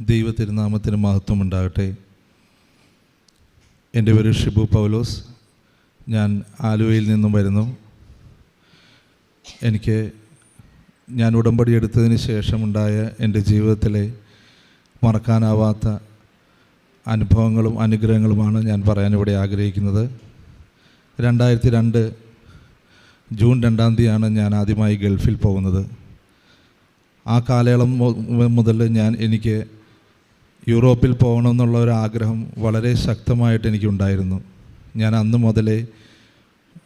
ദൈവ തിരുനാമത്തിന് മഹത്വം ഉണ്ടാകട്ടെ എന്റെ പേര് ഷിബു പൗലോസ്. ഞാൻ ആലുവയിൽ നിന്നും വരുന്നു. എനിക്ക് ഞാൻ ഉടമ്പടി എടുത്തതിന് ശേഷമുണ്ടായ എന്റെ ജീവിതത്തിലെ മറക്കാനാവാത്ത അനുഭവങ്ങളും അനുഗ്രഹങ്ങളുമാണ് ഞാൻ പറയാൻ ഇവിടെ ആഗ്രഹിക്കുന്നത്. രണ്ടായിരത്തി രണ്ട് ജൂൺ രണ്ടാം തീയതിയാണ് ഞാൻ ആദ്യമായി ഗൾഫിൽ പോകുന്നത്. ആ കാലയളവ് മു- മുതൽ ഞാൻ എനിക്ക് യൂറോപ്പിൽ പോകണമെന്നുള്ള ഒരു ആഗ്രഹം വളരെ ശക്തമായിട്ട് എനിക്കുണ്ടായിരുന്നു. ഞാൻ അന്ന് മുതലേ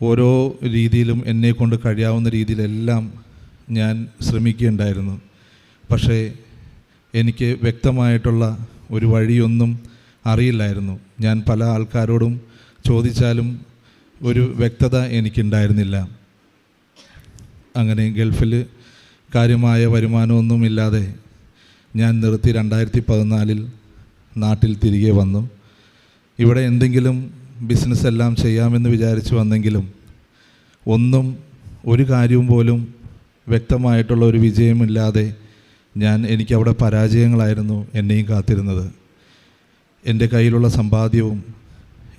ഓരോ രീതിയിലും എന്നെ കൊണ്ട് കഴിയാവുന്ന രീതിയിലെല്ലാം ഞാൻ ശ്രമിക്കുകയുണ്ടായിരുന്നു. പക്ഷേ എനിക്ക് വ്യക്തമായിട്ടുള്ള ഒരു വഴിയൊന്നും അറിയില്ലായിരുന്നു. ഞാൻ പല ആൾക്കാരോടും ചോദിച്ചാലും ഒരു വ്യക്തത എനിക്കുണ്ടായിരുന്നില്ല. അങ്ങനെ ഗൾഫിൽ കാര്യമായ വരുമാനമൊന്നുമില്ലാതെ ഞാൻ നിർത്തി രണ്ടായിരത്തി പതിനാലിൽ നാട്ടിൽ തിരികെ വന്നു. ഇവിടെ എന്തെങ്കിലും ബിസിനസ് എല്ലാം ചെയ്യാമെന്ന് വിചാരിച്ച് വന്നെങ്കിലും ഒന്നും ഒരു കാര്യവും പോലും വ്യക്തമായിട്ടുള്ള ഒരു വിജയമില്ലാതെ ഞാൻ എനിക്കവിടെ പരാജയങ്ങളായിരുന്നു എന്നെയും കാത്തിരുന്നത്. എന്റെ കയ്യിലുള്ള സമ്പാദ്യവും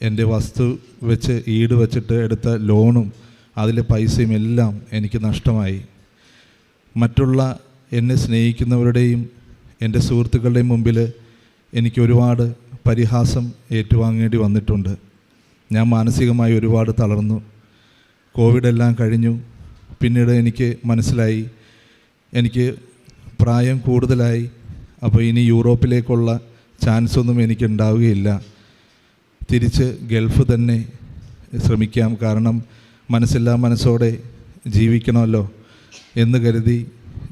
എന്റെ വസ്തു വെച്ച് ഈട് വെച്ചിട്ട് എടുത്ത ലോണും അതിലെ പൈസയും എല്ലാം എനിക്ക് നഷ്ടമായി. മറ്റുള്ള എന്നെ സ്നേഹിക്കുന്നവരുടെയും എന്റെ സുഹൃത്തുക്കളുടെയും മുമ്പിൽ എനിക്ക് ഒരുപാട് പരിഹാസം ഏറ്റുവാങ്ങേണ്ടി വന്നിട്ടുണ്ട്. ഞാൻ മാനസികമായി ഒരുപാട് തളർന്നു. കോവിഡ് എല്ലാം കഴിഞ്ഞു. പിന്നീട് എനിക്ക് മനസ്സിലായി. എനിക്ക് പ്രായം കൂടുതലായി. അപ്പോൾ ഇനി യൂറോപ്പിലേക്കുള്ള ചാൻസ് ഒന്നും എനിക്ക് ഉണ്ടാവുകയില്ല തിരിച്ച് ഗൾഫ് തന്നെ ശ്രമിക്കാം. കാരണം മനസ്സില്ലാ മനസ്സോടെ ജീവിക്കണമല്ലോ എന്ന് കരുതി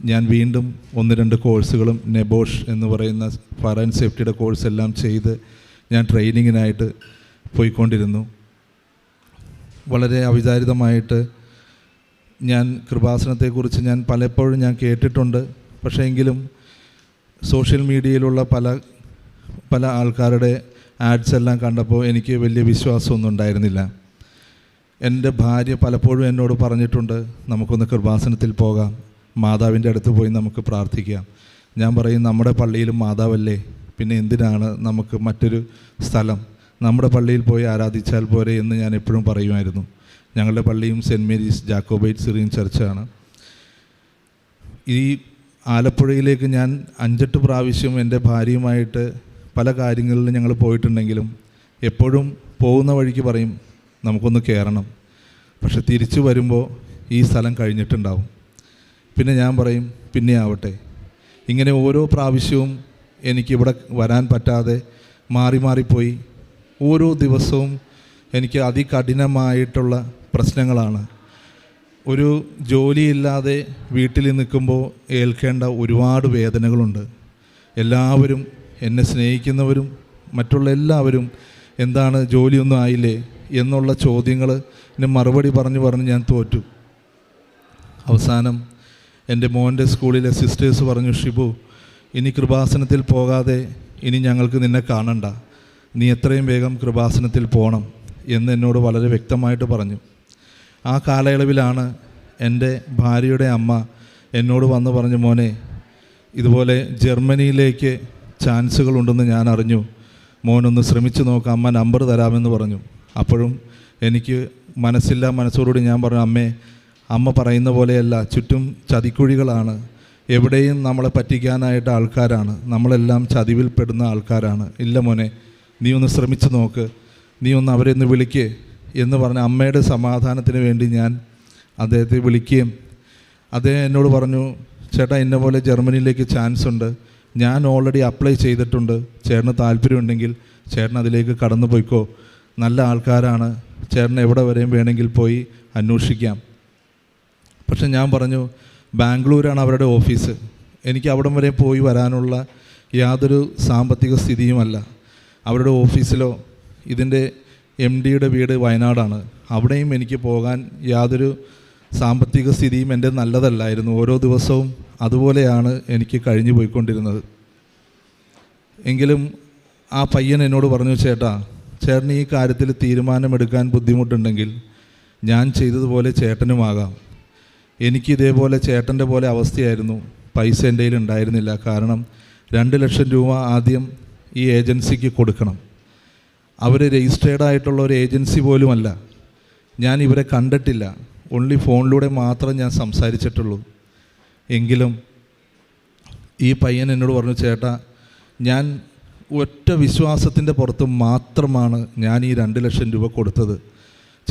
ഞാൻ വീണ്ടും ഒന്ന് രണ്ട് കോഴ്സുകളും നെബോഷ് എന്ന് പറയുന്ന ഫയർ ആൻഡ് സേഫ്റ്റിയുടെ കോഴ്സ് എല്ലാം ചെയ്ത് ഞാൻ ട്രെയിനിങ്ങിനായിട്ട് പോയിക്കൊണ്ടിരുന്നു. വളരെ അവിചാരിതമായിട്ട് ഞാൻ കൃപാസനത്തെക്കുറിച്ച് ഞാൻ പലപ്പോഴും ഞാൻ കേട്ടിട്ടുണ്ട്. പക്ഷേ എങ്കിലും സോഷ്യൽ മീഡിയയിലുള്ള പല പല ആൾക്കാരുടെ ആഡ്സ് എല്ലാം കണ്ടപ്പോൾ എനിക്ക് വലിയ വിശ്വാസമൊന്നും ഉണ്ടായിരുന്നില്ല. എന്റെ ഭാര്യ പലപ്പോഴും എന്നോട് പറഞ്ഞിട്ടുണ്ട് നമുക്കൊന്ന് കൃപാസനത്തിൽ പോകാം. മാതാവിന്റെ അടുത്ത് പോയി നമുക്ക് പ്രാർത്ഥിക്കാം. ഞാൻ പറയും നമ്മുടെ പള്ളിയിലും മാതാവല്ലേ? പിന്നെ എന്തിനാണ് നമുക്ക് മറ്റൊരു സ്ഥലം? നമ്മുടെ പള്ളിയിൽ പോയി ആരാധിച്ചാൽ പോരെ എന്ന് ഞാൻ എപ്പോഴും പറയുമായിരുന്നു. ഞങ്ങളുടെ പള്ളിയും സെന്റ് മേരീസ് ജാക്കോബൈറ്റ് സിറിയൻ ചർച്ചാണ്. ഈ ആലപ്പുഴയിലേക്ക് ഞാൻ അഞ്ചെട്ട് പ്രാവശ്യം എന്റെ ഭാര്യയുമായിട്ട് പല കാര്യങ്ങളിലും ഞങ്ങൾ പോയിട്ടുണ്ടെങ്കിലും എപ്പോഴും പോകുന്ന വഴിക്ക് പറയും നമുക്കൊന്ന് കയറണം. പക്ഷെ തിരിച്ചു വരുമ്പോൾ ഈ സ്ഥലം കഴിഞ്ഞിട്ടുണ്ടാവും. പിന്നെ ഞാൻ പറയും പിന്നെ ആവട്ടെ. ഇങ്ങനെ ഓരോ പ്രാവശ്യവും എനിക്കിവിടെ വരാൻ പറ്റാതെ മാറി മാറിപ്പോയി. ഓരോ ദിവസവും എനിക്ക് അതികഠിനമായിട്ടുള്ള പ്രശ്നങ്ങളാണ്. ഒരു ജോലിയില്ലാതെ വീട്ടിൽ നിൽക്കുമ്പോൾ ഏൽക്കേണ്ട ഒരുപാട് വേദനകളുണ്ട്. എല്ലാവരും എന്നെ സ്നേഹിക്കുന്നവരും മറ്റുള്ള എല്ലാവരും എന്താണ് ജോലിയൊന്നും ആയില്ലേ എന്നുള്ള ചോദ്യങ്ങൾ മറുപടി പറഞ്ഞു പറഞ്ഞ് ഞാൻ തോറ്റു. അവസാനം എന്റെ മോന്റെ സ്കൂളിലെ സിസ്റ്റേഴ്സ് പറഞ്ഞു ഷിബു ഇനി കൃപാസനത്തിൽ പോകാതെ ഇനി ഞങ്ങൾക്ക് നിന്നെ കാണണ്ട. നീ എത്രയും വേഗം കൃപാസനത്തിൽ പോകണം എന്ന് എന്നോട് വളരെ വ്യക്തമായിട്ട് പറഞ്ഞു. ആ കാലയളവിലാണ് എന്റെ ഭാര്യയുടെ അമ്മ എന്നോട് വന്ന് പറഞ്ഞു മോനെ ഇതുപോലെ ജർമ്മനിയിലേക്ക് ചാൻസുകളുണ്ടെന്ന് ഞാൻ അറിഞ്ഞു. മോനൊന്ന് ശ്രമിച്ചു നോക്കാം അമ്മ നമ്പർ തരാമെന്ന് പറഞ്ഞു. അപ്പോഴും എനിക്ക് മനസ്സില്ല മനസ്സോടുകൂടി ഞാൻ പറഞ്ഞു അമ്മേ അമ്മ പറയുന്ന പോലെയല്ല ചുറ്റും ചതിക്കുഴികളാണ്. എവിടെയും നമ്മളെ പറ്റിക്കാനായിട്ട് ആൾക്കാരാണ്. നമ്മളെല്ലാം ചതിവിൽപ്പെടുന്ന ആൾക്കാരാണ്. ഇല്ല മോനെ നീ ഒന്ന് ശ്രമിച്ചു നോക്ക്. നീ ഒന്ന് അവരെ ഒന്ന് വിളിക്കേ എന്ന് പറഞ്ഞ അമ്മയുടെ സമാധാനത്തിന് വേണ്ടി ഞാൻ അദ്ദേഹത്തെ വിളിക്കുകയും അദ്ദേഹം എന്നോട് പറഞ്ഞു ചേട്ടാ എന്നെ പോലെ ജർമ്മനിയിലേക്ക് ചാൻസ് ഉണ്ട്. ഞാൻ ഓൾറെഡി അപ്ലൈ ചെയ്തിട്ടുണ്ട്. ചേട്ടന് താല്പര്യമുണ്ടെങ്കിൽ ചേട്ടൻ അതിലേക്ക് കടന്നു പോയിക്കോ നല്ല ആൾക്കാരാണ്. ചേട്ടൻ എവിടെ വരെയും വേണമെങ്കിൽ പോയി അന്വേഷിക്കാം. പക്ഷെ ഞാൻ പറഞ്ഞു ബാംഗ്ലൂരാണ് അവരുടെ ഓഫീസ്. എനിക്ക് അവിടം വരെ പോയി വരാനുള്ള യാതൊരു സാമ്പത്തിക സ്ഥിതിയുമല്ല. അവരുടെ ഓഫീസിലോ ഇതിന്റെ എം ഡിയുടെ വീട് വയനാടാണ്. അവിടെയും എനിക്ക് പോകാൻ യാതൊരു സാമ്പത്തിക സ്ഥിതിയും എന്റെ നല്ലതല്ലായിരുന്നു. ഓരോ ദിവസവും അതുപോലെയാണ് എനിക്ക് കഴിഞ്ഞു പോയിക്കൊണ്ടിരുന്നത്. എങ്കിലും ആ പയ്യൻ എന്നോട് പറഞ്ഞു ചേട്ടാ ചേട്ടന് ഈ കാര്യത്തിൽ തീരുമാനമെടുക്കാൻ ബുദ്ധിമുട്ടുണ്ടെങ്കിൽ ഞാൻ ചെയ്തതുപോലെ ചേട്ടനുമാകാം. എനിക്ക് ഇതേപോലെ ചേട്ടന്റെ പോലെ അവസ്ഥയായിരുന്നു പൈസ എന്റെ കയ്യിൽ ഉണ്ടായിരുന്നില്ല. കാരണം രണ്ട് ലക്ഷം രൂപ ആദ്യം ഈ ഏജൻസിക്ക് കൊടുക്കണം. അവർ രജിസ്റ്റേർഡ് ആയിട്ടുള്ള ഒരു ഏജൻസി പോലുമല്ല. ഞാൻ ഇവരെ കണ്ടിട്ടില്ല. ഓൺലി ഫോണിലൂടെ മാത്രം ഞാൻ സംസാരിച്ചിട്ടുള്ളൂ. എങ്കിലും ഈ പയ്യൻ എന്നോട് പറഞ്ഞു ചേട്ടാ ഞാൻ ഒറ്റ വിശ്വാസത്തിന്റെ പുറത്ത് മാത്രമാണ് ഞാൻ ഈ രണ്ട് ലക്ഷം രൂപ കൊടുത്തത്.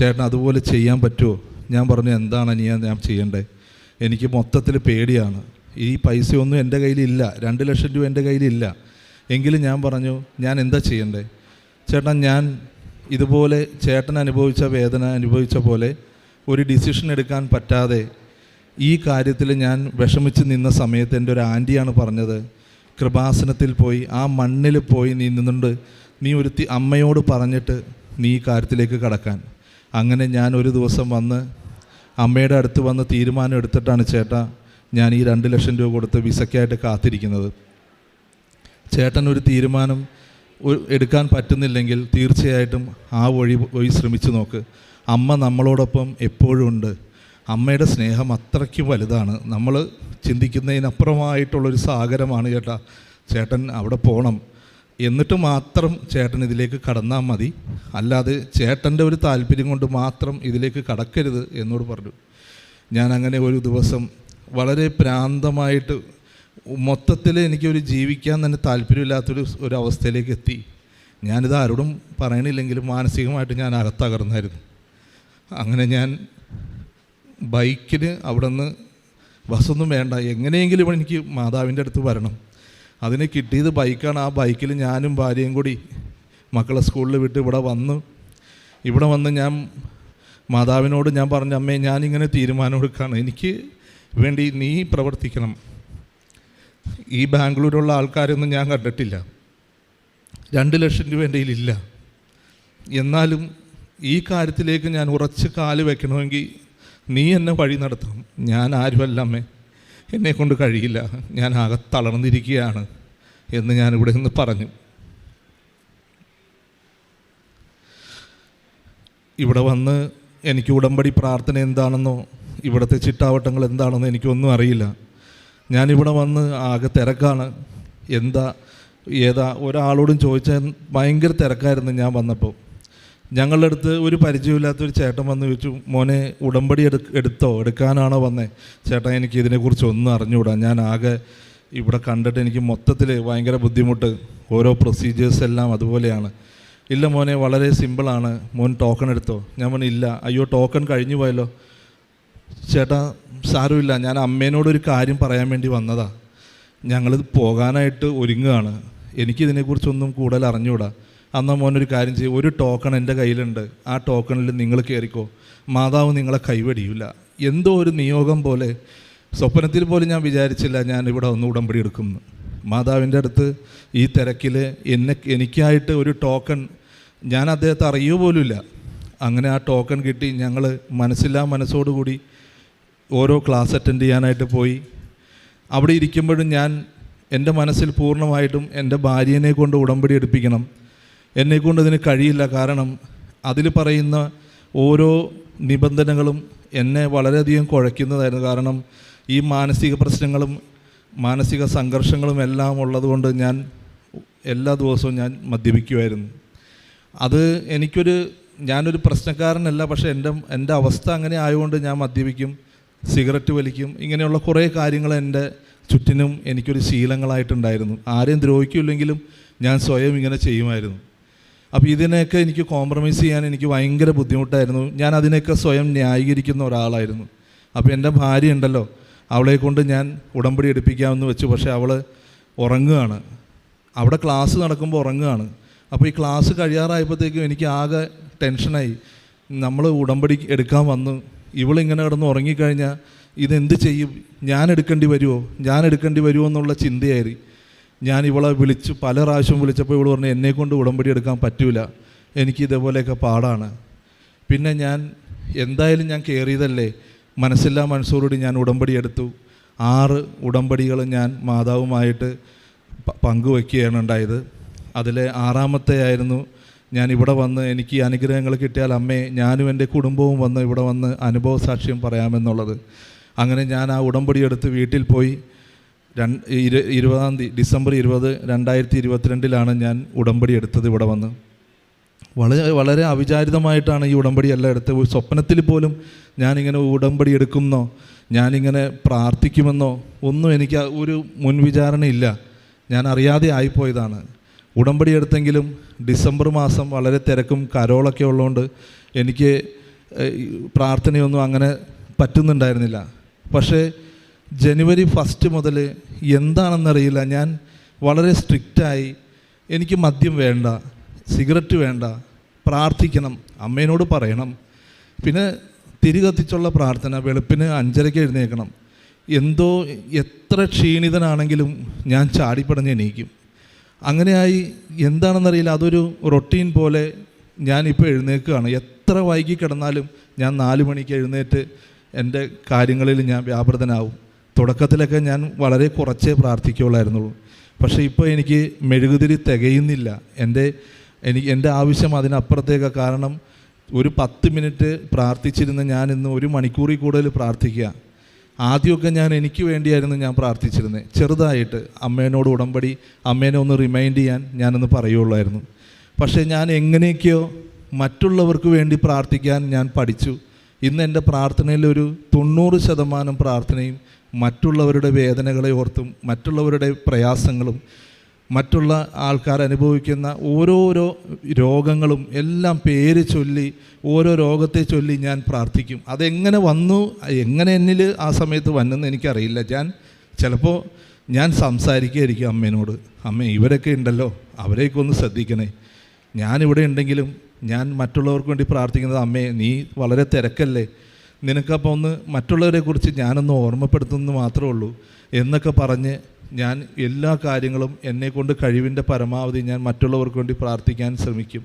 ചേട്ടൻ അതുപോലെ ചെയ്യാൻ പറ്റുമോ? ഞാൻ പറഞ്ഞു എന്താണ് ഞാൻ ഞാൻ ചെയ്യേണ്ടത് എനിക്ക് മൊത്തത്തിൽ പേടിയാണ്. ഈ പൈസയൊന്നും എന്റെ കയ്യിലില്ല. രണ്ട് ലക്ഷം രൂപ എന്റെ കയ്യിലില്ല. എങ്കിലും ഞാൻ പറഞ്ഞു ഞാൻ എന്താ ചെയ്യേണ്ടത് ചേട്ടൻ ഞാൻ ഇതുപോലെ ചേട്ടൻ അനുഭവിച്ച വേദന അനുഭവിച്ച പോലെ ഒരു ഡിസിഷൻ എടുക്കാൻ പറ്റാതെ ഈ കാര്യത്തിൽ ഞാൻ വിഷമിച്ച് നിന്ന സമയത്ത് എന്റെ ഒരു ആന്റിയാണ് പറഞ്ഞത് കൃപാസനത്തിൽ പോയി ആ മണ്ണിൽ പോയി നീ നിന്നുകൊണ്ട് നീ ഒരു അമ്മയോട് പറഞ്ഞിട്ട് നീ ഈ കാര്യത്തിലേക്ക് കടക്കാൻ. അങ്ങനെ ഞാൻ ഒരു ദിവസം വന്ന് അമ്മയുടെ അടുത്ത് വന്ന് തീരുമാനം എടുത്തിട്ടാണ് ചേട്ട ഞാൻ ഈ രണ്ട് ലക്ഷം രൂപ കൊടുത്ത് വിസയ്ക്കായിട്ട് കാത്തിരിക്കുന്നത്. ചേട്ടൻ ഒരു തീരുമാനം എടുക്കാൻ പറ്റുന്നില്ലെങ്കിൽ തീർച്ചയായിട്ടും ആ വഴി പോയി ശ്രമിച്ചു നോക്ക്. അമ്മ നമ്മളോടൊപ്പം എപ്പോഴും ഉണ്ട്. അമ്മയുടെ സ്നേഹം അത്രയ്ക്ക് വലുതാണ്. നമ്മൾ ചിന്തിക്കുന്നതിനപ്പുറമായിട്ടുള്ളൊരു സാഗരമാണ് ചേട്ടാ. ചേട്ടൻ അവിടെ പോകണം എന്നിട്ട് മാത്രം ചേട്ടൻ ഇതിലേക്ക് കടന്നാൽ മതി. അല്ലാതെ ചേട്ടന്റെ ഒരു താല്പര്യം കൊണ്ട് മാത്രം ഇതിലേക്ക് കടക്കരുത് എന്നോട് പറഞ്ഞു. ഞാൻ അങ്ങനെ ഒരു ദിവസം വളരെ പ്രാന്തമായിട്ട് മൊത്തത്തിൽ എനിക്കൊരു ജീവിക്കാൻ തന്നെ താല്പര്യമില്ലാത്തൊരു ഒരു അവസ്ഥയിലേക്ക് എത്തി. ഞാനിത് ആരോടും പറയണില്ലെങ്കിലും മാനസികമായിട്ട് ഞാൻ അകത്തകർന്നായിരുന്നു. അങ്ങനെ ഞാൻ ബൈക്കിന് അവിടെ നിന്ന് ബസ്സൊന്നും വേണ്ട എങ്ങനെയെങ്കിലും എനിക്ക് മാതാവിന്റെ അടുത്ത് വരണം. അതിന് കിട്ടിയത് ബൈക്കാണ്. ആ ബൈക്കിൽ ഞാനും ഭാര്യയും കൂടി മക്കളെ സ്കൂളിൽ വിട്ട് ഇവിടെ വന്നു. ഇവിടെ വന്ന് ഞാൻ മാതാവിനോട് ഞാൻ പറഞ്ഞു അമ്മേ ഞാനിങ്ങനെ തീരുമാനം എടുക്കുകയാണ്. എനിക്ക് വേണ്ടി നീ പ്രവർത്തിക്കണം. ഈ ബാംഗ്ലൂരുള്ള ആൾക്കാരൊന്നും ഞാൻ കണ്ടിട്ടില്ല. രണ്ട് ലക്ഷം രൂപ കയ്യിലില്ല. എന്നാലും ഈ കാര്യത്തിലേക്ക് ഞാൻ ഉറച്ച് കാൽ വെക്കണമെങ്കിൽ നീ എന്നെ വഴി നടത്തണം. ഞാൻ ആരുമല്ല അമ്മേ. എന്നെ കൊണ്ട് കഴിയില്ല. ഞാൻ ആകെ തളർന്നിരിക്കുകയാണ് എന്ന് ഞാൻ ഇവിടെ നിന്ന് പറഞ്ഞു. ഇവിടെ വന്ന് എനിക്ക് ഉടമ്പടി പ്രാർത്ഥന എന്താണെന്നോ ഇവിടുത്തെ ചിട്ടാവട്ടങ്ങൾ എന്താണെന്നോ എനിക്കൊന്നും അറിയില്ല. ഞാനിവിടെ വന്ന് ആകെ തിരക്കാണ്. എന്താ ഏതാ ഒരാളോടും ചോദിച്ചാൽ ഭയങ്കര തിരക്കായിരുന്നു ഞാൻ വന്നപ്പോൾ. ഞങ്ങളുടെ അടുത്ത് ഒരു പരിചയമില്ലാത്തൊരു ചേട്ടൻ വന്ന് ചോദിച്ചു മോനെ ഉടമ്പടി എടു എടുത്തോ? എടുക്കാനാണോ വന്നേ? ചേട്ടാ എനിക്ക് ഇതിനെക്കുറിച്ച് ഒന്നും അറിഞ്ഞുകൂടാ. ഞാൻ ആകെ ഇവിടെ കണ്ടിട്ട് എനിക്ക് മൊത്തത്തിൽ ഭയങ്കര ബുദ്ധിമുട്ട്. ഓരോ പ്രൊസീജിയേഴ്സ് എല്ലാം അതുപോലെയാണ്. ഇല്ല മോനെ വളരെ സിമ്പിളാണ് മോൻ ടോക്കൺ എടുത്തോ? ഞാൻ മോനെ ഇല്ല. അയ്യോ ടോക്കൺ കഴിഞ്ഞു പോയല്ലോ. ചേട്ടാ സാരമില്ല. ഞാൻ അമ്മേനോടൊരു കാര്യം പറയാൻ വേണ്ടി വന്നതാ. ഞങ്ങളിത് പോകാനായിട്ട് ഒരുങ്ങുകയാണ്. എനിക്കിതിനെക്കുറിച്ചൊന്നും കൂടുതൽ അറിഞ്ഞുകൂടാ. അന്നാ മോനൊരു കാര്യം ചെയ്യും. ഒരു ടോക്കൺ എന്റെ കയ്യിലുണ്ട്. ആ ടോക്കണിൽ നിങ്ങൾ കയറിക്കോ മാതാവ് നിങ്ങളെ കൈവടിയില്ല. എന്തോ ഒരു നിയോഗം പോലെ സ്വപ്നത്തിൽ പോലും ഞാൻ വിചാരിച്ചില്ല ഞാൻ ഇവിടെ ഒന്ന് ഉടമ്പടി എടുക്കുമെന്ന് മാതാവിന്റെ അടുത്ത് ഈ തിരക്കിൽ എന്നെ എനിക്കായിട്ട് ഒരു ടോക്കൺ ഞാൻ അദ്ദേഹത്തെ അറിയുക പോലുമില്ല. അങ്ങനെ ആ ടോക്കൺ കിട്ടി. ഞങ്ങൾ മനസ്സില്ലാ മനസ്സോടുകൂടി ഓരോ ക്ലാസ് അറ്റൻഡ് ചെയ്യാനായിട്ട് പോയി. അവിടെ ഇരിക്കുമ്പോഴും ഞാൻ എന്റെ മനസ്സിൽ പൂർണമായിട്ടും എന്റെ ഭാര്യനെ കൊണ്ട് ഉടമ്പടി എടുപ്പിക്കണം. എന്നെക്കൊണ്ട് ഇതിന് കഴിയില്ല. കാരണം അതിൽ പറയുന്ന ഓരോ നിബന്ധനകളും എന്നെ വളരെയധികം കുഴയ്ക്കുന്നതായിരുന്നു. കാരണം ഈ മാനസിക പ്രശ്നങ്ങളും മാനസിക സംഘർഷങ്ങളും എല്ലാം ഉള്ളതുകൊണ്ട് ഞാൻ എല്ലാ ദിവസവും ഞാൻ മദ്യപിക്കുമായിരുന്നു അത് എനിക്കൊരു ഞാനൊരു പ്രശ്നക്കാരനല്ല പക്ഷേ എന്റെ എന്റെ അവസ്ഥ അങ്ങനെ ആയതുകൊണ്ട് ഞാൻ മദ്യപിക്കും സിഗരറ്റ് വലിക്കും ഇങ്ങനെയുള്ള കുറേ കാര്യങ്ങൾ എന്റെ ചുറ്റിനും എനിക്കൊരു ശീലങ്ങളായിട്ടുണ്ടായിരുന്നു. ആരെയും ദ്രോഹിക്കില്ലെങ്കിലും ഞാൻ സ്വയം ഇങ്ങനെ ചെയ്യുമായിരുന്നു. അപ്പോൾ ഇതിനെയൊക്കെ എനിക്ക് കോംപ്രമൈസ് ചെയ്യാൻ എനിക്ക് ഭയങ്കര ബുദ്ധിമുട്ടായിരുന്നു. ഞാൻ അതിനെയൊക്കെ സ്വയം ന്യായീകരിക്കുന്ന ഒരാളായിരുന്നു. അപ്പോൾ എന്റെ ഭാര്യ ഉണ്ടല്ലോ അവളെ കൊണ്ട് ഞാൻ ഉടമ്പടി എടുപ്പിക്കാമെന്ന് വെച്ചു. പക്ഷേ അവൾ ഉറങ്ങുകയാണ്. അവിടെ ക്ലാസ് നടക്കുമ്പോൾ ഉറങ്ങുകയാണ്. അപ്പോൾ ഈ ക്ലാസ് കഴിയാറായപ്പോഴത്തേക്കും എനിക്ക് ആകെ ടെൻഷനായി നമ്മൾ ഉടമ്പടി എടുക്കാൻ വന്നു. ഇവളിങ്ങനെ കിടന്ന് ഉറങ്ങിക്കഴിഞ്ഞാൽ ഇതെന്ത് ചെയ്യും? ഞാൻ എടുക്കേണ്ടി വരുമോ ഞാൻ എടുക്കേണ്ടി വരുമോ എന്നുള്ള ചിന്തയായി. ഞാൻ ഇവളെ വിളിച്ചു പല പ്രാവശ്യം വിളിച്ചപ്പോൾ ഇവൾ പറഞ്ഞു എന്നെ കൊണ്ട് ഉടമ്പടി എടുക്കാൻ പറ്റൂല. എനിക്ക് ഇതേപോലെയൊക്കെ പാടാണ്. പിന്നെ ഞാൻ എന്തായാലും ഞാൻ കയറിയതല്ലേ മനസ്സില്ലാ മനസ്സോടുകൂടി ഞാൻ ഉടമ്പടി എടുത്തു. ആറ് ഉടമ്പടികൾ ഞാൻ മാതാവുമായിട്ട് പങ്കുവയ്ക്കുകയാണ് ഉണ്ടായത്. അതിലെ ആറാമത്തെ ആയിരുന്നു ഞാൻ ഇവിടെ വന്ന് എനിക്ക് അനുഗ്രഹങ്ങൾ കിട്ടിയാൽ അമ്മേ ഞാനും എന്റെ കുടുംബവും വന്ന് ഇവിടെ വന്ന് അനുഭവ സാക്ഷ്യം പറയാമെന്നുള്ളത്. അങ്ങനെ ഞാൻ ആ ഉടമ്പടി എടുത്ത് വീട്ടിൽ പോയി. ഇരുപതാം തീയതി ഡിസംബർ ഇരുപത് രണ്ടായിരത്തി ഇരുപത്തിരണ്ടിലാണ് ഞാൻ ഉടമ്പടി എടുത്തത് ഇവിടെ വന്ന്. വളരെ വളരെ അവിചാരിതമായിട്ടാണ് ഈ ഉടമ്പടി എല്ലാം എടുത്തത്. സ്വപ്നത്തിൽ പോലും ഞാനിങ്ങനെ ഉടമ്പടി എടുക്കുമെന്നോ ഞാനിങ്ങനെ പ്രാർത്ഥിക്കുമെന്നോ ഒന്നും എനിക്ക് ഒരു മുൻവിചാരണയില്ല ഞാൻ അറിയാതെ ആയിപ്പോയതാണ്. ഉടമ്പടി എടുത്തെങ്കിലും ഡിസംബർ മാസം വളരെ തിരക്കും കരോളൊക്കെ ഉള്ളതുകൊണ്ട് എനിക്ക് പ്രാർത്ഥനയൊന്നും അങ്ങനെ പറ്റുന്നുണ്ടായിരുന്നില്ല. പക്ഷേ ജനുവരി ഫസ്റ്റ് മുതൽ എന്താണെന്നറിയില്ല. ഞാൻ വളരെ സ്ട്രിക്റ്റായി എനിക്ക് മദ്യം വേണ്ട സിഗരറ്റ് വേണ്ട പ്രാർത്ഥിക്കണം അമ്മേനോട് പറയണം. പിന്നെ തിരി കത്തിച്ചുള്ള പ്രാർത്ഥന വെളുപ്പിന് അഞ്ചരയ്ക്ക് എഴുന്നേൽക്കണം. എന്തോ എത്ര ക്ഷീണിതനാണെങ്കിലും ഞാൻ ചാടിപ്പടഞ്ഞ് എണീക്കും. അങ്ങനെയായി എന്താണെന്നറിയില്ല. അതൊരു റൊട്ടീൻ പോലെ ഞാനിപ്പോൾ എഴുന്നേൽക്കുകയാണ്. എത്ര വൈകി കിടന്നാലും ഞാൻ നാല് മണിക്ക് എഴുന്നേറ്റ് എന്റെ കാര്യങ്ങളിൽ ഞാൻ വ്യാപൃതനാവും. തുടക്കത്തിലൊക്കെ ഞാൻ വളരെ കുറച്ചേ പ്രാർത്ഥിക്കുകയുള്ളായിരുന്നുള്ളൂ പക്ഷേ ഇപ്പോൾ എനിക്ക് മെഴുകുതിരി തികയുന്നില്ല. എന്റെ എനിക്ക് എന്റെ ആവശ്യം അതിനപ്പുറത്തേക്ക്. കാരണം ഒരു പത്ത് മിനിറ്റ് പ്രാർത്ഥിച്ചിരുന്ന ഞാൻ ഇന്ന് ഒരു മണിക്കൂറിൽ കൂടുതൽ പ്രാർത്ഥിക്കുക. ആദ്യമൊക്കെ ഞാൻ എനിക്ക് വേണ്ടിയായിരുന്നു ഞാൻ പ്രാർത്ഥിച്ചിരുന്നത്. ചെറുതായിട്ട് അമ്മേനോട് ഉടമ്പടി അമ്മേനെ ഒന്ന് റിമൈൻഡ് ചെയ്യാൻ ഞാനൊന്ന് പറയുള്ളായിരുന്നു പക്ഷേ ഞാൻ എങ്ങനെയൊക്കെയോ മറ്റുള്ളവർക്ക് വേണ്ടി പ്രാർത്ഥിക്കാൻ ഞാൻ പഠിച്ചു. ഇന്ന് എന്റെ പ്രാർത്ഥനയിൽ ഒരു തൊണ്ണൂറ് ശതമാനം പ്രാർത്ഥനയും മറ്റുള്ളവരുടെ വേദനകളെ ഓർത്തും മറ്റുള്ളവരുടെ പ്രയാസങ്ങളും മറ്റുള്ള ആൾക്കാർ അനുഭവിക്കുന്ന ഓരോരോ രോഗങ്ങളും എല്ലാം പേര് ചൊല്ലി ഓരോ രോഗത്തെ ചൊല്ലി ഞാൻ പ്രാർത്ഥിക്കും. അതെങ്ങനെ വന്നു എങ്ങനെ എന്നിൽ ആ സമയത്ത് വന്നെന്ന് എനിക്കറിയില്ല. ഞാൻ ചിലപ്പോൾ ഞാൻ സംസാരിക്കുകയായിരിക്കും അമ്മേനോട്. അമ്മ ഇവരൊക്കെ ഉണ്ടല്ലോ അവരെയൊക്കെ ഒന്ന് ശ്രദ്ധിക്കണേ. ഞാനിവിടെ ഉണ്ടെങ്കിലും ഞാൻ മറ്റുള്ളവർക്ക് വേണ്ടി പ്രാർത്ഥിക്കുന്നത് അമ്മേ നീ വളരെ തിരക്കല്ലേ. നിനക്കപ്പോൾ ഒന്ന് മറ്റുള്ളവരെക്കുറിച്ച് ഞാനൊന്ന് ഓർമ്മപ്പെടുത്തുന്നത് മാത്രമേ ഉള്ളൂ എന്നൊക്കെ പറഞ്ഞ് ഞാൻ എല്ലാ കാര്യങ്ങളും എന്നെക്കൊണ്ട് കഴിവിന്റെ പരമാവധി ഞാൻ മറ്റുള്ളവർക്ക് വേണ്ടി പ്രാർത്ഥിക്കാൻ ശ്രമിക്കും.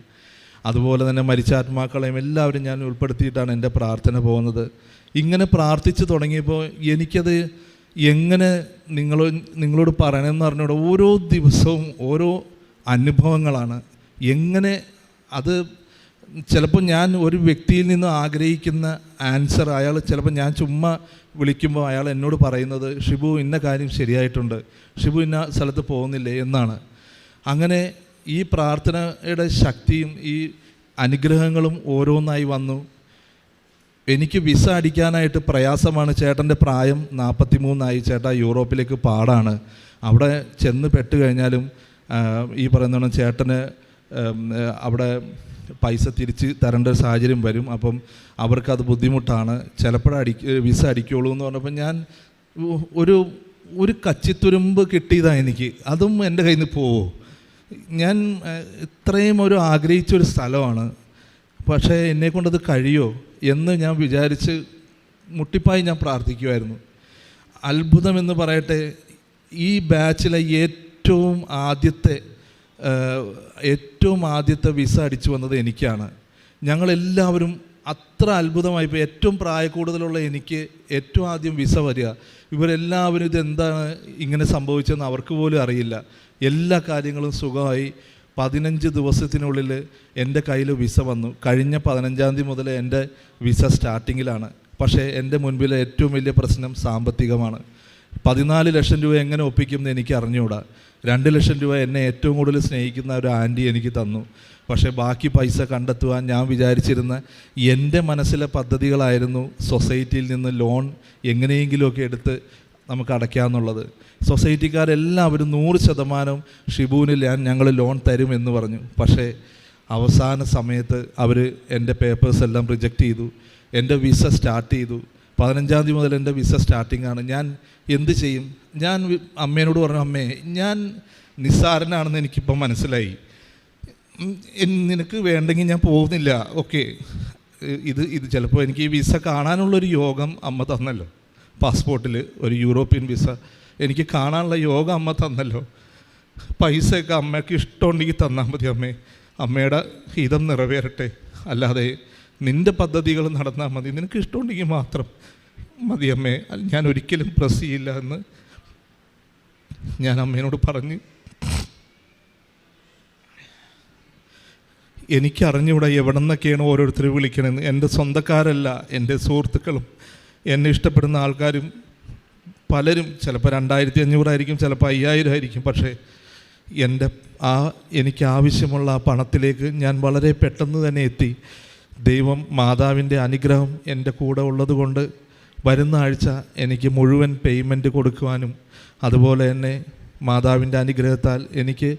അതുപോലെ തന്നെ മരിച്ച ആത്മാക്കളെയും എല്ലാവരും ഞാൻ ഉൾപ്പെടുത്തിയിട്ടാണ് എന്റെ പ്രാർത്ഥന പോകുന്നത്. ഇങ്ങനെ പ്രാർത്ഥിച്ചു തുടങ്ങിയപ്പോൾ എനിക്കത് എങ്ങനെ നിങ്ങൾ നിങ്ങളോട് പറയണമെന്ന് പറഞ്ഞോട് ഓരോ ദിവസവും ഓരോ അനുഭവങ്ങളാണ്. എങ്ങനെ അത് ചിലപ്പോൾ ഞാൻ ഒരു വ്യക്തിയിൽ നിന്ന് ആഗ്രഹിക്കുന്ന ആൻസർ അയാൾ ചിലപ്പോൾ ഞാൻ ചുമ്മാ വിളിക്കുമ്പോൾ അയാൾ എന്നോട് പറയുന്നത് ഷിബു ഇന്ന കാര്യം ശരിയായിട്ടുണ്ട്. ഷിബു ഇന്ന സ്ഥലത്ത് പോകുന്നില്ലേ? എന്നാണ്. അങ്ങനെ ഈ പ്രാർത്ഥനയുടെ ശക്തിയും ഈ അനുഗ്രഹങ്ങളും ഓരോന്നായി വന്നു. എനിക്ക് വിസ അടിക്കാനായിട്ട് പ്രയാസമാണ്. ചേട്ടന്റെ പ്രായം നാൽപ്പത്തി മൂന്നായി ചേട്ടാ യൂറോപ്പിലേക്ക് പാടാണ്. അവിടെ ചെന്ന് പെട്ട് കഴിഞ്ഞാലും ഈ പറയുന്ന ചേട്ടന് അവിടെ പൈസ തിരിച്ച് തരേണ്ട ഒരു സാഹചര്യം വരും. അപ്പം അവർക്കത് ബുദ്ധിമുട്ടാണ്. ചിലപ്പോഴേ അടിക്ക വിസ അടിക്കുള്ളൂ എന്ന് പറഞ്ഞപ്പോൾ ഞാൻ ഒരു ഒരു കച്ചിത്തുരുമ്പ് കിട്ടിയതാണ് എനിക്ക്. അതും എന്റെ കയ്യിൽ നിന്ന് പോവോ. ഞാൻ ഇത്രയും ഒരു ആഗ്രഹിച്ചൊരു സ്ഥലമാണ്. പക്ഷേ എന്നെക്കൊണ്ടത് കഴിയോ എന്ന് ഞാൻ വിചാരിച്ച് മുട്ടിപ്പായി ഞാൻ പ്രാർത്ഥിക്കുമായിരുന്നു അത്ഭുതമെന്ന് പറയട്ടെ ഈ ബാച്ചിലെ ഏറ്റവും ആദ്യത്തെ ഏറ്റവും ആദ്യത്തെ വിസ അടിച്ചു വന്നത് എനിക്കാണ്. ഞങ്ങളെല്ലാവരും അത്ര അത്ഭുതമായി ഇപ്പോൾ ഏറ്റവും പ്രായക്കൂടുതലുള്ള എനിക്ക് ഏറ്റവും ആദ്യം വിസ വരിക. ഇവരെല്ലാവരും ഇതെന്താണ് ഇങ്ങനെ സംഭവിച്ചതെന്ന് അവർക്ക് പോലും അറിയില്ല. എല്ലാ കാര്യങ്ങളും സുഖമായി പതിനഞ്ച് ദിവസത്തിനുള്ളിൽ എന്റെ കയ്യിൽ വിസ വന്നു. കഴിഞ്ഞ പതിനഞ്ചാം തീയതി മുതൽ എന്റെ വിസ സ്റ്റാർട്ടിങ്ങിലാണ്. പക്ഷേ എന്റെ മുൻപിലെ ഏറ്റവും വലിയ പ്രശ്നം സാമ്പത്തികമാണ്. പതിനാല് ലക്ഷം രൂപ എങ്ങനെ ഒപ്പിക്കും എന്ന് എനിക്ക് അറിഞ്ഞുകൂടാ. രണ്ട് ലക്ഷം രൂപ എന്നെ ഏറ്റവും കൂടുതൽ സ്നേഹിക്കുന്ന ഒരു ആന്റി എനിക്ക് തന്നു. പക്ഷേ ബാക്കി പൈസ കണ്ടെത്തുവാൻ ഞാൻ വിചാരിച്ചിരുന്ന എന്റെ മനസ്സിലെ പദ്ധതികളായിരുന്നു സൊസൈറ്റിയിൽ നിന്ന് ലോൺ എങ്ങനെയെങ്കിലുമൊക്കെ എടുത്ത് നമുക്ക് അടയ്ക്കാമെന്നുള്ളത് സൊസൈറ്റിക്കാരെല്ലാവരും നൂറ് ശതമാനം ഷിബുവിന് ഞാൻ ഞങ്ങൾ ലോൺ തരും എന്ന് പറഞ്ഞു. പക്ഷേ അവസാന സമയത്ത് അവർ എന്റെ പേപ്പേഴ്സ് എല്ലാം റിജക്റ്റ് ചെയ്തു. എന്റെ വിസ സ്റ്റാർട്ട് ചെയ്തു. പതിനഞ്ചാം തീയതി മുതൽ എന്റെ വിസ സ്റ്റാർട്ടിംഗ് ആണ് ഞാൻ എന്ത് ചെയ്യും? ഞാൻ അമ്മേനോട് പറഞ്ഞു അമ്മേ ഞാൻ നിസ്സാരനാണെന്ന് എനിക്കിപ്പം മനസ്സിലായി. നിനക്ക് വേണ്ടെങ്കിൽ ഞാൻ പോകുന്നില്ല. ഓക്കെ. ഇത് ഇത് ചിലപ്പോൾ എനിക്ക് ഈ വിസ കാണാനുള്ളൊരു യോഗം അമ്മ തന്നല്ലോ. പാസ്പോർട്ടിൽ ഒരു യൂറോപ്യൻ വിസ. എനിക്ക് കാണാനുള്ള യോഗം അമ്മ തന്നല്ലോ. പൈസയൊക്കെ അമ്മയ്ക്ക് ഇഷ്ടമുണ്ടെങ്കിൽ തന്നാൽ മതി അമ്മേ. അമ്മയുടെ ഹിതം നിറവേറട്ടെ. അല്ലാതെ നിന്റെ പദ്ധതികൾ നടന്നാൽ മതി. നിനക്ക് ഇഷ്ടമുണ്ടെങ്കിൽ മാത്രം മതി അമ്മേ. ഞാൻ ഒരിക്കലും പ്രസ് ചെയ്യില്ല എന്ന് ഞാൻ അമ്മേനോട് പറഞ്ഞ്. എനിക്കറിഞ്ഞൂടെ എവിടെ നിന്നൊക്കെയാണ് ഓരോരുത്തർ വിളിക്കണമെന്ന് എന്റെ സ്വന്തക്കാരല്ല എന്റെ സുഹൃത്തുക്കളും എന്നെ ഇഷ്ടപ്പെടുന്ന ആൾക്കാരും പലരും ചിലപ്പോൾ രണ്ടായിരത്തി അഞ്ഞൂറായിരിക്കും ചിലപ്പോൾ അയ്യായിരം ആയിരിക്കും. പക്ഷേ എന്റെ ആ എനിക്ക് ആവശ്യമുള്ള ആ പണത്തിലേക്ക് ഞാൻ വളരെ പെട്ടെന്ന് തന്നെ എത്തി. ദൈവം മാതാവിന്റെ അനുഗ്രഹം എന്റെ കൂടെ ഉള്ളതുകൊണ്ട് വരുന്ന ആഴ്ച എനിക്ക് മുഴുവൻ പേയ്മെന്റ് കൊടുക്കുവാനും അതുപോലെ തന്നെ മാതാവിന്റെ അനുഗ്രഹത്താൽ എനിക്ക്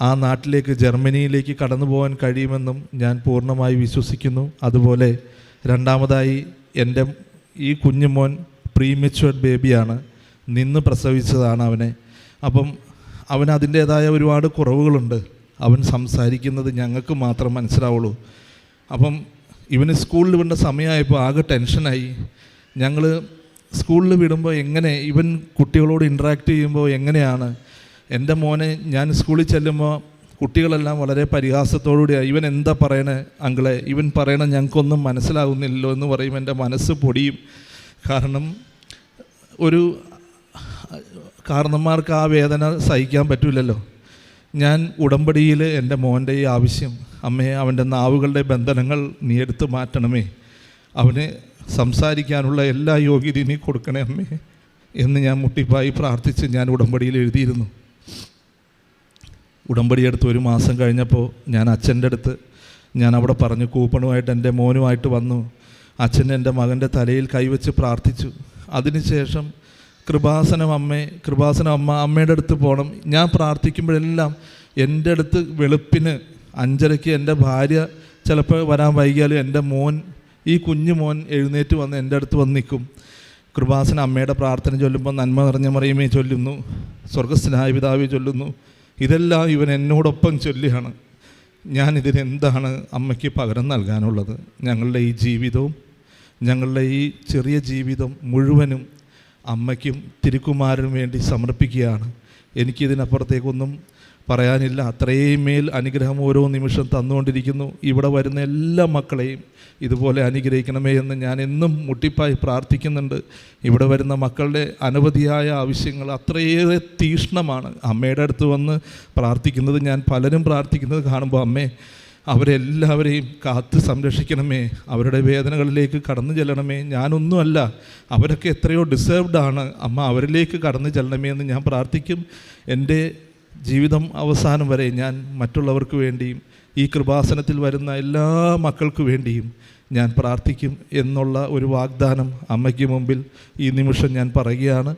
ആ നാട്ടിലേക്ക് ജർമ്മനിയിലേക്ക് കടന്നു പോകാൻ കഴിയുമെന്നും ഞാൻ പൂർണമായി വിശ്വസിക്കുന്നു. അതുപോലെ രണ്ടാമതായി എന്റെ ഈ കുഞ്ഞുമോൻ പ്രീമെച്വേർഡ് ബേബിയാണ് നിന്ന് പ്രസവിച്ചതാണ് അവനെ. അപ്പം അവൻ അതിന്റേതായ ഒരുപാട് കുറവുകളുണ്ട്. അവൻ സംസാരിക്കുന്നത് ഞങ്ങൾക്ക് മാത്രം മനസ്സിലാവുള്ളൂ. അപ്പം ഇവന് സ്കൂളിൽ വിടേണ്ട സമയമായപ്പോൾ ആകെ ടെൻഷനായി. ഞങ്ങൾ സ്കൂളിൽ വിടുമ്പോൾ എങ്ങനെ ഇവൻ കുട്ടികളോട് ഇൻട്രാക്ട് ചെയ്യുമ്പോൾ എങ്ങനെയാണ്? എന്റെ മോനെ ഞാൻ സ്കൂളിൽ ചെല്ലുമ്പോൾ കുട്ടികളെല്ലാം വളരെ പരിഹാസത്തോടുകൂടിയാണ് ഇവൻ എന്താ പറയണേ അങ്കിളെ? ഇവൻ പറയണ ഞങ്ങൾക്കൊന്നും മനസ്സിലാകുന്നില്ലല്ലോ എന്ന് പറയും. എന്റെ മനസ്സ് പൊടിയും. കാരണം ഒരു കാരണന്മാർക്ക് ആ വേദന സഹിക്കാൻ പറ്റില്ലല്ലോ ഞാൻ ഉടമ്പടിയിൽ എന്റെ മോന്റെ ഈ ആവശ്യം അമ്മയെ അവന്റെ നാവുകളുടെ ബന്ധനങ്ങൾ നീ എടുത്ത് മാറ്റണമേ. അവന് സംസാരിക്കാനുള്ള എല്ലാ യോഗ്യതയും നീ കൊടുക്കണേ അമ്മേ എന്ന് ഞാൻ മുട്ടിപ്പായി പ്രാർത്ഥിച്ച് ഞാൻ ഉടമ്പടിയിൽ എഴുതിയിരുന്നു. ഉടമ്പടി എടുത്ത് ഒരു മാസം കഴിഞ്ഞപ്പോൾ ഞാൻ അച്ഛന്റെ അടുത്ത് ഞാൻ അവിടെ പറഞ്ഞു കൂപ്പണുമായിട്ട് എന്റെ മോനുമായിട്ട് വന്നു. അച്ഛൻ എന്റെ മകന്റെ തലയിൽ കൈവച്ച് പ്രാർത്ഥിച്ചു. അതിനുശേഷം കൃപാസനം അമ്മേ കൃപാസനം അമ്മ അമ്മയുടെ അടുത്ത് പോകണം. ഞാൻ പ്രാർത്ഥിക്കുമ്പോഴെല്ലാം എന്റെ അടുത്ത് വെളുപ്പിന് അഞ്ചരയ്ക്ക് എന്റെ ഭാര്യ ചിലപ്പോൾ വരാൻ വൈകിയാലും എന്റെ മോൻ ഈ കുഞ്ഞു മോൻ എഴുന്നേറ്റ് വന്ന് എന്റെ അടുത്ത് വന്ന് നിൽക്കും. കൃപാസന അമ്മയുടെ പ്രാർത്ഥന ചൊല്ലുമ്പോൾ നന്മ നിറഞ്ഞ മറിയമേ ചൊല്ലുന്നു. സ്വർഗസ്നായ പിതാവി ചൊല്ലുന്നു. ഇതെല്ലാം ഇവൻ എന്നോടൊപ്പം ചൊല്ലിയാണ് ഞാൻ ഇതിനെന്താണ് അമ്മയ്ക്ക് പകരം നൽകാനുള്ളത്? ഞങ്ങളുടെ ഈ ജീവിതവും ഞങ്ങളുടെ ഈ ചെറിയ ജീവിതം മുഴുവനും അമ്മയ്ക്കും തിരുക്കുമാരനും വേണ്ടി സമർപ്പിക്കുകയാണ്. എനിക്കിതിനപ്പുറത്തേക്കൊന്നും പറയാനില്ല. അത്രയും മേൽ അനുഗ്രഹം ഓരോ നിമിഷം തന്നുകൊണ്ടിരിക്കുന്നു. ഇവിടെ വരുന്ന എല്ലാ മക്കളെയും ഇതുപോലെ അനുഗ്രഹിക്കണമേ എന്ന് ഞാൻ എന്നും മുട്ടിപ്പായി പ്രാർത്ഥിക്കുന്നുണ്ട്. ഇവിടെ വരുന്ന മക്കളുടെ അനവധിയായ ആവശ്യങ്ങൾ അത്രയേറെ തീഷ്ണമാണ്. അമ്മയുടെ അടുത്ത് വന്ന് പ്രാർത്ഥിക്കുന്നത് ഞാൻ പലരും പ്രാർത്ഥിക്കുന്നത് കാണുമ്പോൾ അമ്മേ അവരെല്ലാവരെയും കാത്ത് സംരക്ഷിക്കണമേ. അവരുടെ വേദനകളിലേക്ക് കടന്നു ചെല്ലണമേ. ഞാനൊന്നുമല്ല അവരൊക്കെ എത്രയോ ഡിസേർവ്ഡ് ആണ്. അമ്മ അവരിലേക്ക് കടന്നു ചെല്ലണമേ എന്ന് ഞാൻ പ്രാർത്ഥിക്കും. എന്റെ ജീവിതം അവസാനം വരെ ഞാൻ മറ്റുള്ളവർക്ക് വേണ്ടിയും ഈ കൃപാസനത്തിൽ വരുന്ന എല്ലാ മക്കൾക്ക് വേണ്ടിയും ഞാൻ പ്രാർത്ഥിക്കും എന്നുള്ള ഒരു വാഗ്ദാനം അമ്മയ്ക്ക് മുമ്പിൽ ഈ നിമിഷം ഞാൻ പറയുകയാണ്.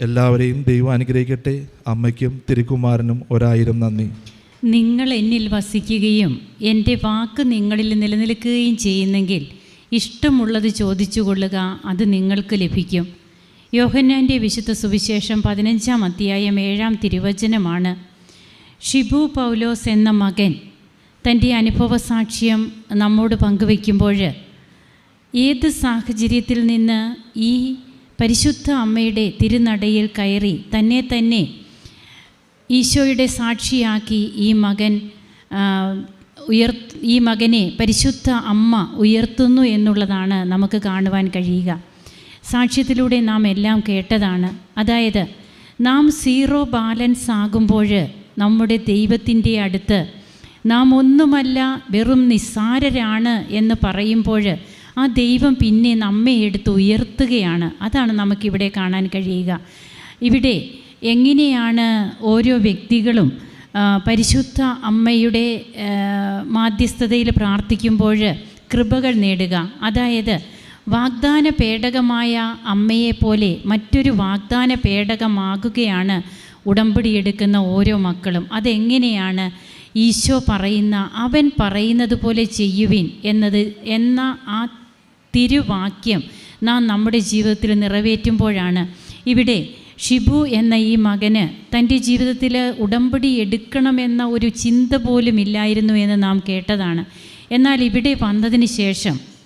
എല്ലാവരെയും ദൈവം അനുഗ്രഹിക്കട്ടെ. അമ്മയ്ക്കും തിരുക്കുമാരനും ഒരായിരം നന്ദി. നിങ്ങൾ എന്നിൽ വസിക്കുകയും എന്റെ വാക്ക് നിങ്ങളിൽ നിലനിൽക്കുകയും ചെയ്യുന്നെങ്കിൽ ഇഷ്ടമുള്ളത് ചോദിച്ചു കൊള്ളുക അത് നിങ്ങൾക്ക് ലഭിക്കും. യോഹന്നാന്റെ വിശുദ്ധ സുവിശേഷം പതിനഞ്ചാം അധ്യായം ഏഴാം തിരുവചനമാണ്. ഷിബു പൗലോസ് എന്ന മകൻ തന്റെ അനുഭവ സാക്ഷ്യം നമ്മോട് പങ്കുവയ്ക്കുമ്പോൾ ഏത് സാഹചര്യത്തിൽ നിന്ന് ഈ പരിശുദ്ധ അമ്മയുടെ തിരുനടയിൽ കയറി തന്നെ തന്നെ ഈശോയുടെ സാക്ഷിയാക്കി ഈ മകൻ ഉയർ ഈ മകനെ പരിശുദ്ധ അമ്മ ഉയർത്തുന്നു എന്നുള്ളതാണ് നമുക്ക് കാണുവാൻ കഴിയുക. സാക്ഷ്യത്തിലൂടെ നാം എല്ലാം കേട്ടതാണ്. അതായത് നാം സീറോ ബാലൻസ് ആകുമ്പോൾ നമ്മുടെ ദൈവത്തിന്റെ അടുത്ത് നാം ഒന്നുമല്ല വെറും നിസ്സാരരാണ് എന്ന് പറയുമ്പോൾ ആ ദൈവം പിന്നെ നമ്മെ എടുത്ത് ഉയർത്തുകയാണ്. അതാണ് നമുക്കിവിടെ കാണാൻ കഴിയുക. ഇവിടെ എങ്ങനെയാണ് ഓരോ വ്യക്തികളും പരിശുദ്ധ അമ്മയുടെ മാധ്യസ്ഥതയിൽ പ്രാർത്ഥിക്കുമ്പോൾ കൃപകൾ നേടുക. അതായത് വാഗ്ദാന പേടകമായ അമ്മയെപ്പോലെ മറ്റൊരു വാഗ്ദാന പേടകമാകുകയാണ് ഉടമ്പടി എടുക്കുന്ന ഓരോ മക്കളും. അതെങ്ങനെയാണ് ഈശോ പറയുന്ന അവൻ പറയുന്നത് പോലെ ചെയ്യുവിൻ എന്നത് എന്ന ആ തിരുവാക്യം നാം നമ്മുടെ ജീവിതത്തിൽ നിറവേറ്റുമ്പോഴാണ്. ഇവിടെ ഷിബു എന്ന ഈ മകന് തന്റെ ജീവിതത്തിൽ ഉടമ്പടി എടുക്കണമെന്ന ഒരു ചിന്ത പോലും ഇല്ലായിരുന്നു എന്ന് നാം കേട്ടതാണ്. എന്നാൽ ഇവിടെ വന്നതിന് ശേഷം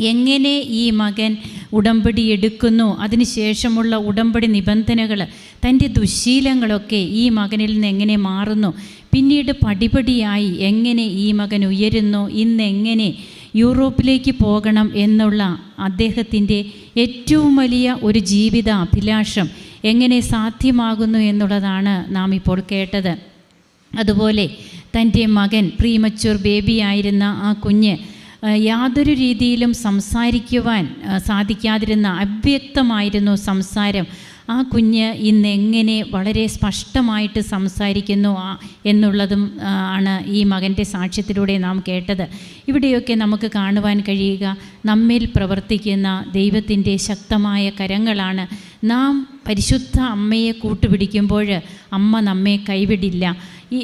എങ്ങനെ ഈ മകൻ ഉടമ്പടി എടുക്കുന്നു? അതിനുശേഷമുള്ള ഉടമ്പടി നിബന്ധനകൾ തന്റെ ദുശീലങ്ങളൊക്കെ ഈ മകനിൽ നിന്ന് എങ്ങനെ മാറുന്നു? പിന്നീട് പടിപടിയായി എങ്ങനെ ഈ മകൻ ഉയരുന്നു? ഇന്ന് എങ്ങനെ യൂറോപ്പിലേക്ക് പോകണം എന്നുള്ള അദ്ദേഹത്തിന്റെ ഏറ്റവും വലിയ ഒരു ജീവിത അഭിലാഷം എങ്ങനെ സാധ്യമാകുന്നു എന്നുള്ളതാണ് നാം ഇപ്പോൾ കേട്ടത്. അതുപോലെ തന്റെ മകൻ പ്രീമച്യൂർ ബേബിയായിരുന്ന ആ കുഞ്ഞ് യാതൊരു രീതിയിലും സംസാരിക്കുവാൻ സാധിക്കാതിരുന്ന അവ്യക്തമായിരുന്നു സംസാരം. ആ കുഞ്ഞ് ഇന്ന് എങ്ങനെ വളരെ സ്പഷ്ടമായിട്ട് സംസാരിക്കുന്നു എന്നുള്ളതും ആണ് ഈ മകന്റെ സാക്ഷ്യത്തിലൂടെ നാം കേട്ടത്. ഇവിടെയൊക്കെ നമുക്ക് കാണുവാൻ കഴിയുക നമ്മിൽ പ്രവർത്തിക്കുന്ന ദൈവത്തിന്റെ ശക്തമായ കരങ്ങളാണ്. നാം പരിശുദ്ധ അമ്മയെ കൂട്ടുപിടിക്കുമ്പോൾ അമ്മ നമ്മെ കൈവിടില്ല. ഈ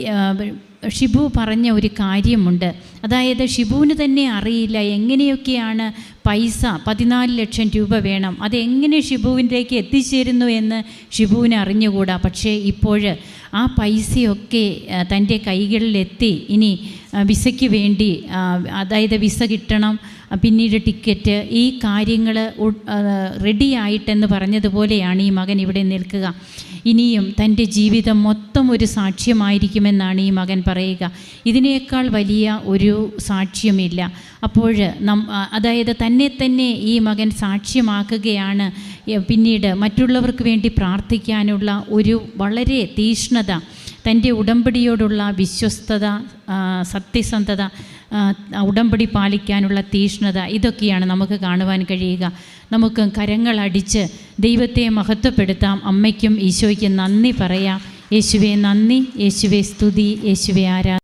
ഷിബു പറഞ്ഞ ഒരു കാര്യമുണ്ട്. അതായത് ഷിബുവിന് തന്നെ അറിയില്ല എങ്ങനെയൊക്കെയാണ് പൈസ പതിനാല് ലക്ഷം രൂപ വേണം. അതെങ്ങനെ ഷിബുവിന്റെക്ക് എത്തിച്ചേരുന്നു എന്ന് ഷിബുവിന് അറിഞ്ഞുകൂടാ. പക്ഷേ ഇപ്പോൾ ആ പൈസയൊക്കെ തന്റെ കൈകളിലെത്തി. ഇനി വിസയ്ക്ക് വേണ്ടി അതായത് വിസ കിട്ടണം പിന്നീട് ടിക്കറ്റ് ഈ കാര്യങ്ങൾ റെഡി ആയിട്ടെന്ന് പറഞ്ഞതുപോലെയാണ് ഈ മകൻ ഇവിടെ നിൽക്കുക. ഇനിയും തന്റെ ജീവിതം മൊത്തം ഒരു സാക്ഷ്യമായിരിക്കുമെന്നാണ് ഈ മകൻ പറയുക. ഇതിനേക്കാൾ വലിയ ഒരു സാക്ഷ്യമില്ല. അപ്പോൾ നം അതായത് തന്നെ തന്നെ ഈ മകൻ സാക്ഷ്യമാക്കുകയാണ് പിന്നീട് മറ്റുള്ളവർക്ക് വേണ്ടി പ്രാർത്ഥിക്കാനുള്ള ഒരു വളരെ തീഷ്ണത തന്റെ ഉടമ്പടിയോടുള്ള വിശ്വസ്തത സത്യസന്ധത ഉടമ്പടി പാലിക്കാനുള്ള തീഷ്ണത ഇതൊക്കെയാണ് നമുക്ക് കാണുവാൻ കഴിയുക. നമുക്ക് കരങ്ങളടിച്ച് ദൈവത്തെ മഹത്വപ്പെടുത്താം. അമ്മയ്ക്കും ഈശോയ്ക്കും നന്ദി പറയാം. യേശുവെ നന്ദി. യേശുവെ സ്തുതി. യേശുവെ ആരാ